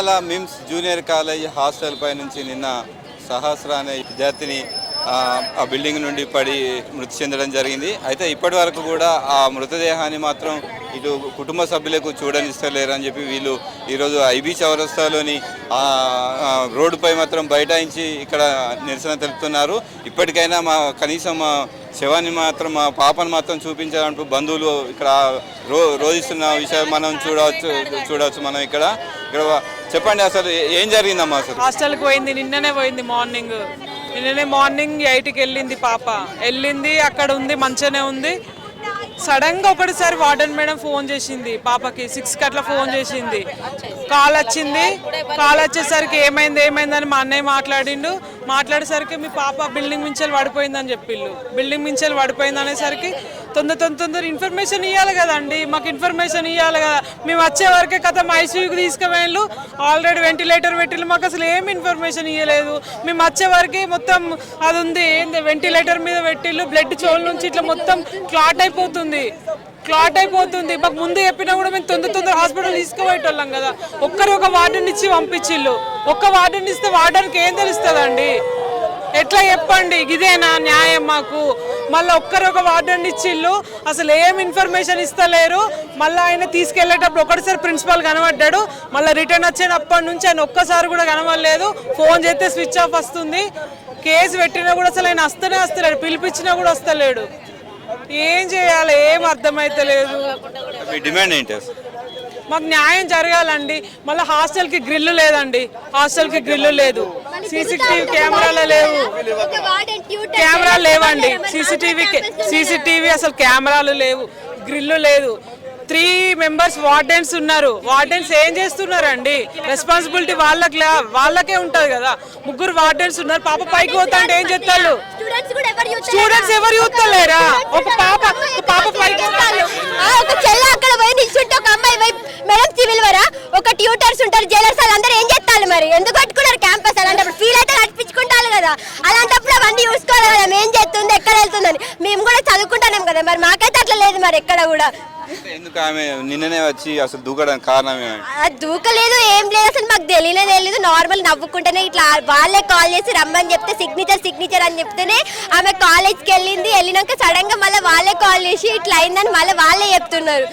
అలా Mims junior college hostel పై నుంచి నిన్న సహస్ర అనే విద్యార్థిని ఆ, బిల్డింగ్ నుండి పడి మృతి చెందడం జరిగింది. అయితే ఇప్పటి వరకు కూడా ఆ మృతదేహాన్ని మాత్రం ఇటు కుటుంబ సభ్యులకు చూడనిస్తలేరు అని చెప్పి వీళ్ళు ఈరోజు ఐబీ చౌరస్తాలోని ఆ, రోడ్డుపై మాత్రం బైఠాయించి ఇక్కడ నిరసన తెలుపుతున్నారు. ఇప్పటికైనా మా కనీసం మా శవాన్ని మాత్రం మా పాపను మాత్రం చూపించాలంటూ బంధువులు ఇక్కడ రో రోధిస్తున్న విషయం మనం చూడవచ్చు చూడవచ్చు మనం ఇక్కడ. ఇక్కడ చెప్పండి అసలు ఏం జరిగిందమ్మా అసలు? హాస్టల్కి పోయింది నిన్ననే పోయింది మార్నింగ్. నిన్ననే మార్నింగ్ ఎయిట్కి వెళ్ళింది పాప. వెళ్ళింది అక్కడ ఉంది మంచిగానే ఉంది. సడన్గా ఒకటిసారి వార్డెన్ మేడం ఫోన్ చేసింది పాపకి. సిక్స్కి అట్లా ఫోన్ చేసింది. కాల్ వచ్చింది. కాల్ వచ్చేసరికి ఏమైంది ఏమైందని మా అన్నయ్య మాట్లాడిండు. మాట్లాడేసరికి మీ పాప బిల్డింగ్ మించాలి పడిపోయిందని చెప్పిళ్ళు. బిల్డింగ్ మించెల్ పడిపోయింది అనేసరికి తొందర తొందర తొందర ఇన్ఫర్మేషన్ ఇవ్వాలి కదండి. మాకు ఇన్ఫర్మేషన్ ఇవ్వాలి కదా. మేము వచ్చే వరకే కథ ఐసీయూకి తీసుకువెళ్ళు ఆల్రెడీ వెంటిలేటర్ పెట్టిళ్ళు. మాకు అసలు ఏం ఇన్ఫర్మేషన్ ఇవ్వలేదు మేము వచ్చే వరకే మొత్తం అది ఉంది. ఏంది? వెంటిలేటర్ మీద పెట్టిళ్ళు. బ్లడ్ చోళ్ళ నుంచి ఇట్లా మొత్తం క్లాట్ అయిపోతుంది. క్లాట్ అయిపోతుంది. మాకు ముందు చెప్పినా కూడా మేము తొందర తొందర హాస్పిటల్ తీసుకుపోయేటోళ్ళం కదా. ఒక్కరు ఒక వార్డెన్ ఇచ్చి పంపించిల్లు ఒక్క వార్డెన్ ఇస్తే వార్డెన్కి ఏం తెలుస్తుందండి? ఎట్లా చెప్పండి? ఇదేనా న్యాయం మాకు? మళ్ళీ ఒక్కరు ఒక వార్డెన్ ఇచ్చిళ్ళు. అసలు ఏం ఇన్ఫర్మేషన్ ఇస్తలేరు. మళ్ళీ ఆయన తీసుకెళ్ళేటప్పుడు ఒకటిసారి ప్రిన్సిపాల్ కనబడ్డాడు. మళ్ళీ రిటర్న్ వచ్చేటప్పటి నుంచి ఆయన ఒక్కసారి కూడా కనబడలేదు. ఫోన్ చేస్తే స్విచ్ ఆఫ్ వస్తుంది. కేసు పెట్టినా కూడా అసలు ఆయన వస్తేనే వస్తలేడు. పిలిపించినా కూడా వస్తలేడు. ఏం చేయాలి? ఏం అర్థమైతలేదు. మీ డిమాండ్ ఏంటి అసలు? మాకు న్యాయం జరగాలండి. మళ్ళీ హాస్టల్కి గ్రిల్లు లేదండి. హాస్టల్కి గ్రిల్లు లేదు. సీసీటీవీ కెమెరాలు లేవు. కెమెరాలు లేవండి. సీసీటీవీ సీసీటీవీ అసలు కెమెరాలు లేవు. గ్రిల్లు లేదు. త్రీ మెంబర్స్ వార్డెన్స్ ఉన్నారు. వార్డెన్స్ ఏం చేస్తున్నారండి? రెస్పాన్సిబిలిటీ వాళ్ళకి వాళ్ళకే ఉంటది కదా. ముగ్గురు వార్డెన్స్ ఉన్నారు. పాప పైకి పోతా అంటే ఏం చెప్తారు స్టూడెంట్స్ ఎవరు యూత్ స్టూడెంట్స్ ఎవరు చూస్తలేరా ఒక పాప ఒక పాప పైకి ఆ, ఒక చెల్ల అక్కడ పోయి నిల్చుంటే ఒక అమ్మాయి పోయి మేడం పిలువరా ఒక ట్యూటర్స్ ఉంటారు జైలర్స్ వాళ్ళందరూ ఏం చేస్తారు మరి? ఎందుకు కట్టుకున్నారు క్యాంపస్ అలాంటప్పుడు? ఫీల్ అయితే కట్టించుకుంటారు కదా. అలాంటప్పుడు అవన్నీ చూసుకోవాలి కదా. మేము ఏం చేస్తుంది ఎక్కడ వెళ్తుందని. మేము కూడా చదువుకుంటున్నాం కదా. మరి మాకైతే అట్లా లేదు మరి ఎక్కడ కూడా. ఎందుకు ఆమె నిన్ననే వచ్చి అసలు దూకడానికి కారణం దూకలేదు ఏం లేదు. మాకు తెలియనే తెలియదు నార్మల్ నవ్వుకుంటేనే ఇట్లా వాళ్ళే కాల్ చేసి రమ్మని చెప్తే సిగ్నేచర్ సిగ్నేచర్ అని చెప్తేనే ఆమె కాలేజ్కి వెళ్ళింది. వెళ్ళినాక సడన్గా మళ్ళీ వాళ్ళే కాల్ చేసి ఇట్లా అయిందని మళ్ళీ వాళ్ళే చెప్తున్నారు.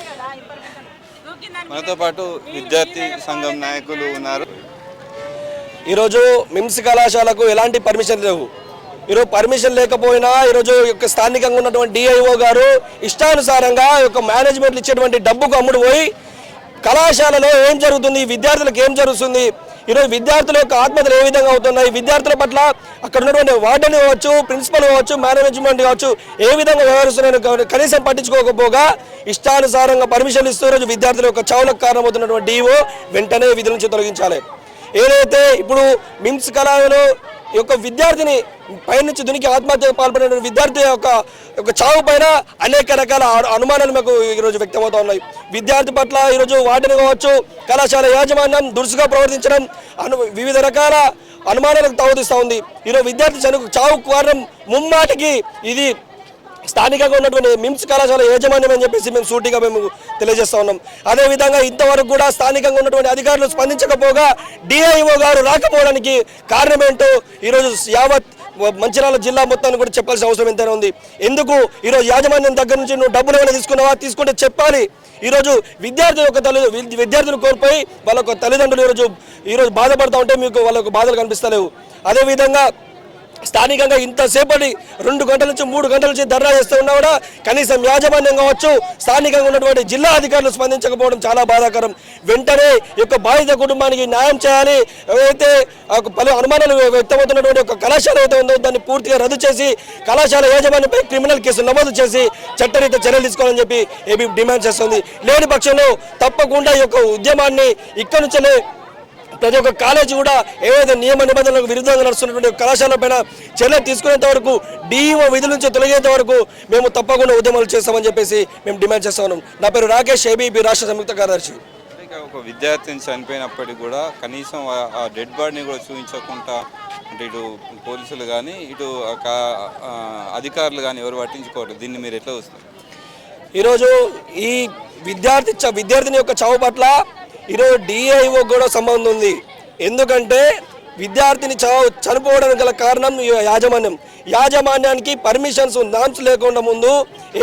మనతో పాటు విద్యార్థి సంఘం నాయకులు ఉన్నారు. ఈరోజు మిమ్స్ కళాశాలకు ఎలాంటి పర్మిషన్ లేవు. ఈరోజు పర్మిషన్ లేకపోయినా ఈరోజు యొక్క స్థానికంగా ఉన్నటువంటి డిఐఓ గారు ఇష్టానుసారంగా యొక్క మేనేజ్మెంట్లు ఇచ్చేటువంటి డబ్బుకు అమ్ముడు పోయి కళాశాలలో ఏం జరుగుతుంది? విద్యార్థులకు ఏం జరుగుతుంది? ఈరోజు విద్యార్థుల యొక్క ఆత్మహత్యలు ఏ విధంగా అవుతున్నాయి? విద్యార్థుల పట్ల అక్కడ ఉన్నటువంటి వార్డెన్ కావచ్చు ప్రిన్సిపల్ కావచ్చు మేనేజ్మెంట్ కావచ్చు ఏ విధంగా వ్యవహరిస్తున్నారో కనీసం పట్టించుకోకపోగా ఇష్టానుసారంగా పర్మిషన్ ఇస్తూ రోజు విద్యార్థుల యొక్క చావులకు కారణమవుతున్నటువంటి డీఓ వెంటనే విధుల నుంచి తొలగించాలి. ఏదైతే ఇప్పుడు మిమ్స్ కళాలో యొక్క విద్యార్థిని పైనుంచి దునికి ఆత్మహత్య పాల్పడిన విద్యార్థి యొక్క యొక్క చావు పైన అనేక రకాల అనుమానాలు మాకు ఈరోజు వ్యక్తమవుతా ఉన్నాయి. విద్యార్థి పట్ల ఈరోజు వాటిని కావచ్చు కళాశాల యాజమాన్యం దురుసుగా ప్రవర్తించడం అను వివిధ రకాల అనుమానాలకు తావుతీస్తూ ఉంది. ఈరోజు విద్యార్థి చనుకు చావు కారణం ముమ్మాటికి ఇది స్థానికంగా ఉన్నటువంటి మిమ్స్ కళాశాల యాజమాన్యం అని చెప్పేసి మేము సూటిగా మేము తెలియజేస్తా ఉన్నాం. అదేవిధంగా ఇంతవరకు కూడా స్థానికంగా ఉన్నటువంటి అధికారులు స్పందించకపోగా డిఐఓ గారు రాకపోవడానికి కారణం ఏంటో ఈరోజు యావత్ మంచిర్యాల జిల్లా మొత్తాన్ని కూడా చెప్పాల్సిన అవసరం ఎంతైనా ఉంది. ఎందుకు? ఈరోజు యాజమాన్యం దగ్గర నుంచి నువ్వు డబ్బులు ఏమైనా తీసుకున్నావా? తీసుకుంటే చెప్పాలి. ఈరోజు విద్యార్థుల యొక్క తల్లి విద్యార్థులు కోల్పోయి వాళ్ళ తల్లిదండ్రులు ఈరోజు ఈరోజు బాధపడతా ఉంటే మీకు వాళ్ళకు బాధలు కనిపిస్తలేవు. అదేవిధంగా స్థానికంగా ఇంతసేపటి రెండు గంటల నుంచి మూడు గంటల నుంచి ధర్నా చేస్తూ ఉన్నా కూడా కనీసం యాజమాన్యం కావచ్చు స్థానికంగా ఉన్నటువంటి జిల్లా అధికారులు స్పందించకపోవడం చాలా బాధాకరం. వెంటనే యొక్క బాధిత కుటుంబానికి న్యాయం చేయాలి. ఏవైతే ఆ పలు అనుమానాలు వ్యక్తమవుతున్నటువంటి ఒక కళాశాల ఏదైతే ఉందో దాన్ని పూర్తిగా రద్దు చేసి కళాశాల యాజమాన్యంపై క్రిమినల్ కేసు నమోదు చేసి చట్టరీత చర్యలు తీసుకోవాలని చెప్పి ఏబీ డిమాండ్ చేస్తుంది. లేని పక్షంలో తప్పకుండా ఈ యొక్క ఉద్యమాన్ని ఇక్కడి నుంచే ప్రతి ఒక్క కాలేజీ కూడా ఏవైతే నియమ నిబంధనలకు విరుద్ధంగా నడుస్తున్నటువంటి కళాశాల పైన చర్యలు తీసుకునేంత వరకు డిఈఓ విధుల నుంచి తొలగేంత వరకు మేము తప్పకుండా ఉద్యమాలు చేస్తామని చెప్పేసి మేము డిమాండ్ చేస్తా ఉన్నాం. నా పేరు రాకేష్ ఏబీపీ రాష్ట్ర సంయుక్త కార్యదర్శి. ఒక విద్యార్థిని చనిపోయినప్పటికీ కూడా కనీసం ఆ- డెడ్ బాడీని కూడా చూపించకుండా అంటే ఇటు పోలీసులు కానీ ఇటు అధికారులు కానీ ఎవరు పట్టించుకోవట్లేదు. దీన్ని మీరు ఎట్లా చూస్తారు? ఈరోజు ఈ విద్యార్థి చ- విద్యార్థిని యొక్క చావు పట్ల ఈరోజు డిఐఓ కూడా సంబంధం ఉంది. ఎందుకంటే విద్యార్థిని చావు చనిపోవడానికి గల కారణం ఈ యాజమాన్యం. యాజమాన్యానికి పర్మిషన్స్ నామ్స్ లేకుండా ముందు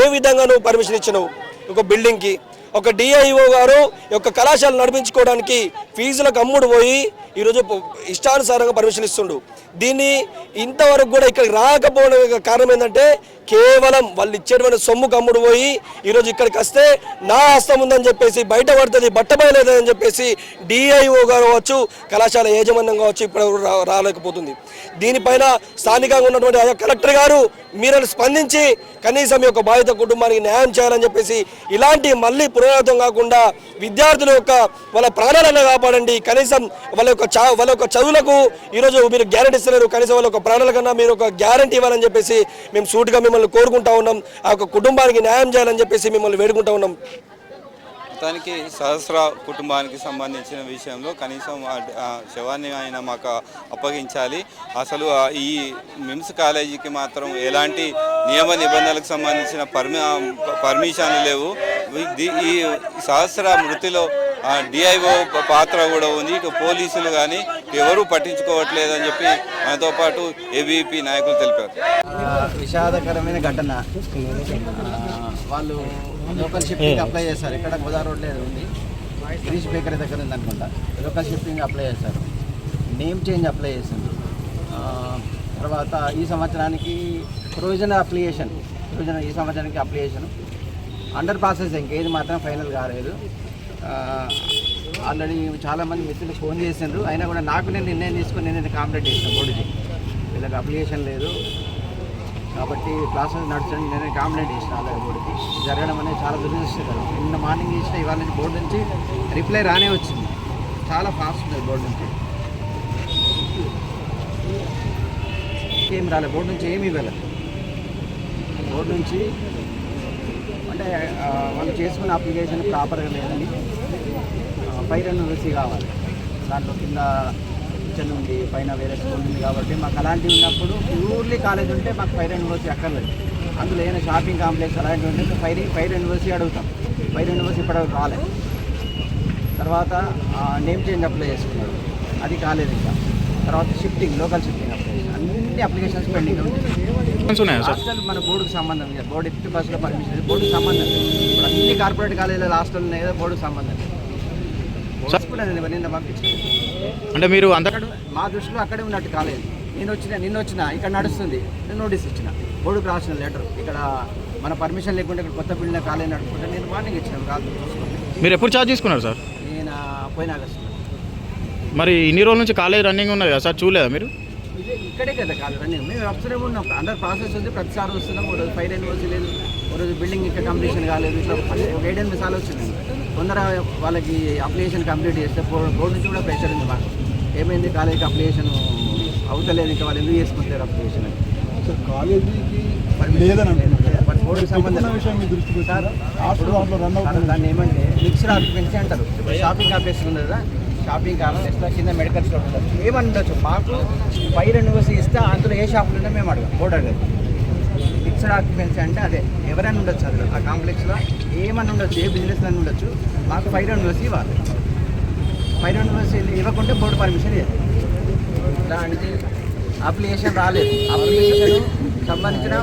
ఏ విధంగా నువ్వు పర్మిషన్ ఇచ్చినావు? ఒక బిల్డింగ్కి. ఒక డిఐఓ గారు యొక్క కళాశాల నడిపించుకోవడానికి ఫీజులకు అమ్ముడు పోయి ఈరోజు ఇష్టానుసారంగా పర్మిషన్ ఇస్తుండు. దీన్ని ఇంతవరకు కూడా ఇక్కడికి రాకపోవడం కారణం ఏంటంటే కేవలం వాళ్ళు ఇచ్చేటువంటి సొమ్ము కమ్ముడు పోయి ఈరోజు ఇక్కడికి వస్తే నా హస్తం ఉందని చెప్పేసి బయట పడుతుంది బట్టబయలేదని చెప్పేసి డిఐఓ గారు కావచ్చు కళాశాల యాజమాన్యం కావచ్చు ఇప్పుడు రాలేకపోతుంది. దీనిపైన స్థానికంగా ఉన్నటువంటి కలెక్టర్ గారు మీరు స్పందించి కనీసం ఈ యొక్క బాధిత కుటుంబానికి న్యాయం చేయాలని చెప్పేసి ఇలాంటి మళ్ళీ పునరావృతం కాకుండా విద్యార్థుల యొక్క వాళ్ళ ప్రాణాలను కాపాడండి. కనీసం వాళ్ళ యొక్క చా వాళ్ళ యొక్క చదువులకు ఈరోజు మీరు గ్యారెంటీ ఇస్తున్నారు కనీసం వాళ్ళ యొక్క ప్రాణాల కన్నా మీరు ఒక గ్యారంటీ ఇవ్వాలని చెప్పేసి మేము సూటిగా మిమ్మల్ని కోరుకుంటా ఉన్నాం. ఆ యొక్క కుటుంబానికి న్యాయం చేయాలని చెప్పేసి మిమ్మల్ని వేడుకుంటా ఉన్నాం. మొత్తానికి సహస్ర కుటుంబానికి సంబంధించిన విషయంలో కనీసం శవాన్ని ఆయన మాకు అప్పగించాలి. అసలు ఈ మిమ్స్ కాలేజీకి మాత్రం ఎలాంటి నియమ నిబంధనలకు సంబంధించిన పర్మి పర్మిషన్లు లేవు. ఈ సహస్ర మృతిలో డిఐఓ పాత్ర కూడా ఉంది. ఇటు పోలీసులు కానీ ఎవరూ పట్టించుకోవట్లేదని చెప్పి మనతో పాటు ఏబీపీ నాయకులు తెలిపారు. విషాదకరమైన ఘటన. వాళ్ళు లోకల్ షిఫ్టింగ్ అప్లై చేశారు. ఇక్కడ గోదావరి రోడ్లో ఉంది. గిరీష్ బేకరీ దగ్గర ఉంది అనుకుంటా. లోకల్ షిఫ్టింగ్ అప్లై చేశారు. నేమ్ చేంజ్ అప్లై చేసింది. ఆ, తర్వాత ఈ సంవత్సరానికి ప్రొవిజనల్ అప్లికేషన్. ప్రొవిజనల్ ఈ సంవత్సరానికి అప్లికేషన్. అండర్ ప్రాసెసింగ్ ఏది మాత్రం ఫైనల్ కాలేదు. ఆల్రెడీ చాలామంది మిత్రులు ఫోన్ చేసిండ్రు. అయినా కూడా నాకు నేను నిర్ణయం తీసుకుని నేను కాంప్లీట్ చేసాను బోర్డుకి వీళ్ళకి అప్లికేషన్ లేదు. కాబట్టి క్లాసెస్ నడుచండి నేను కాంప్లైంట్ చేసిన అలాగే బోర్డుకి జరగడం అనేది చాలా దురదృష్టకరం. నిన్న మార్నింగ్ చేసిన ఇవాళ నుంచి బోర్డు నుంచి రిప్లై రానే వచ్చింది. చాలా ఫాస్ట్ ఉంది బోర్డు నుంచి. ఏం రాలేదు బోర్డు నుంచి ఏమి ఇవ్వలేదు బోర్డు నుంచి అంటే వాళ్ళు చేసుకున్న అప్లికేషన్ ప్రాపర్గా లేదని పైన రుచి కావాలి. దాంట్లో కింద కిచెన్ ఉంది పైన వేరే స్కూల్ ఉంది కాబట్టి మాకు అలాంటివి ఉన్నప్పుడు ప్యూర్లీ కాలేజ్ ఉంటే మాకు ఫైర్ యూనివర్సిటీ అక్కర్లేదు. అందులో ఏదైనా షాపింగ్ కాంప్లెక్స్ అలాంటివి ఉంటే ఫైర్ ఫైర్ యూనివర్సిటీ అడుగుతాం. ఫైర్ యూనివర్సిటీ ఇప్పటివరకు రాలేదు తర్వాత నేమ్ చేంజ్ అప్లై చేసుకున్నాడు అది కాలేదు ఇంకా. తర్వాత షిఫ్టింగ్ లోకల్ షిఫ్టింగ్ అప్లై. అన్ని అప్లికేషన్స్ పెండింగ్ హాస్టల్ మన బోర్డుకు సంబంధం లేదు. బోర్డు ఎత్తి బస్సులో పర్మిషన్ బోర్డుకు సంబంధం లేదు. ఇప్పుడు అన్ని కార్పొరేట్ కాలేజీలో హాస్టల్ ఉన్నాయి కదా బోర్డుకు సంబంధం లేదు. నిన్న పంపించాను అంటే మీరు అక్కడ మా దృష్టిలో అక్కడే ఉన్నట్టు కాలేదు. నేను వచ్చిన నిన్న వచ్చిన ఇక్కడ నడుస్తుంది. నేను నోటీస్ ఇచ్చిన. బోర్డుకు రాసిన లెటర్. ఇక్కడ మన పర్మిషన్ లేకుండా ఇక్కడ కొత్త బిల్డింగ్ కాలేజ్ నడుపుకుంటే నేను మార్నింగ్ ఇచ్చాను కాదు మీరు ఎప్పుడు ఛార్జ్ తీసుకున్నారు సార్ నేను పోయిన ఆగస్టు మరి ఇన్ని రోజుల నుంచి కాలేజ్ రన్నింగ్ ఉన్నది కదా సార్ చూడలేదా మీరు? ఇదే ఇక్కడే కదా కాదు రన్నింగ్ మేము వస్తూనే ఉన్నాం. అందరు ప్రాసెస్ ఉంది. ప్రతిసారి వస్తున్నాం. ఒక రోజు ఫైర్ యూనివర్సిటీ లేదు. ఒక రోజు బిల్డింగ్ ఇంకా కంప్లీషన్ కాలేదు. ఇట్లా ఒక ఏడెనిమిది సార్లు వచ్చింది. తొందర వాళ్ళకి అప్లికేషన్ కంప్లీట్ చేస్తే బోర్డు నుంచి కూడా ప్రెషర్ ఉంది మాకు. ఏమైంది? కాలేజీకి అప్లికేషన్ అవుతలేదు ఇంకా వాళ్ళు ఎందుకు చేసుకుంటారు అప్లికేషన్ అని. కాలేజీకి బోర్డుకి విషయం మీ దృష్టికి సార్ దాన్ని ఏమంటే మిక్స్డ్ ఆక్యుపెన్సీ అంటారు. షాపింగ్ కాంప్లెక్స్ ఉంది కదా షాపింగ్ కాంప్లెక్స్ కింద మెడికల్ స్టోర్ ఉంటుంది ఏమని ఉండొచ్చు మాకు ఫైర్ యూనివర్సిటీ ఇస్తే అందులో ఏ షాపులు ఉంటే మేము అడగాం. బోర్డు అడగదు ఆక్యుపెన్సీ అంటే అదే. ఎవరైనా ఉండొచ్చు అందులో. ఆ కాంప్లెక్స్లో ఏమన్నా ఉండొచ్చు ఏ బిజినెస్ అని ఉండొచ్చు. మాకు ఫైర్ యూనివర్సిటీ ఇవ్వాలి. ఫైర్ యూనివర్సిటీ ఇవ్వకుంటే బోర్డు పర్మిషన్ ఇవ్వాలి దానికి అప్లికేషన్ రాలేదు. అప్లికేషన్ సంబంధించిన